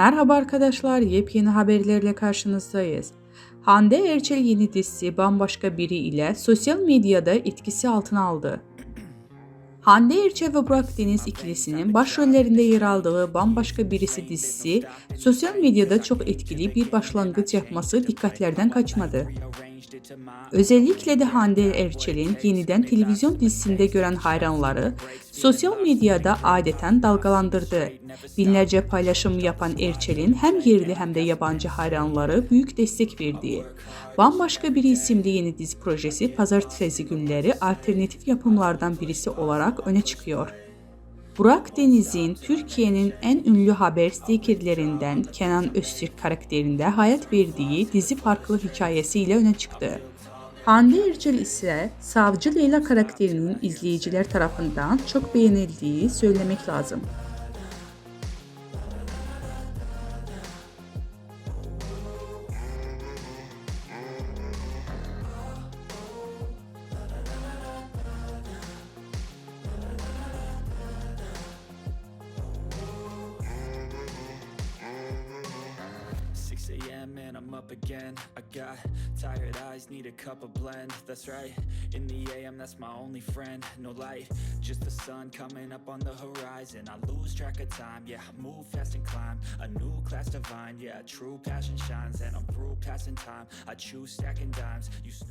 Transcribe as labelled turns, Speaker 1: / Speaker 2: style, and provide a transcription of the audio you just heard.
Speaker 1: Merhaba arkadaşlar, yepyeni haberlerle karşınızdayız. Hande Erçel yeni dizisi Bambaşka Biri ile sosyal medyada etkisi altına aldı. Hande Erçel ve Burak Deniz ikilisinin başrollerinde yer aldığı Bambaşka Birisi dizisi sosyal medyada çok etkili bir başlangıç yapması dikkatlerden kaçmadı. Özellikle de Hande Erçel'in yeniden televizyon dizisinde gören hayranları sosyal medyada adeten dalgalandırdı. Binlerce paylaşım yapan Erçel'in hem yerli hem de yabancı hayranları büyük destek verdiği. Bambaşka Biri isimli yeni dizi projesi pazartesi günleri alternatif yapımlardan birisi olarak öne çıkıyor. Burak Deniz'in Türkiye'nin en ünlü haber spikerlerinden Kenan Öztürk karakterinde hayat verdiği dizi farklı hikayesiyle öne çıktı. Hande Erçel ise Savcı Leyla karakterinin izleyiciler tarafından çok beğenildiği söylemek lazım.
Speaker 2: I'm up again. I got tired eyes, need a cup of blend. That's right. In the a.m., that's my only friend. No light, just the sun coming up on the horizon. I lose track of time. Yeah, I move fast and climb a new class divine. Yeah, true passion shines, and I'm through passing time. I choose stacking dimes. You snooze.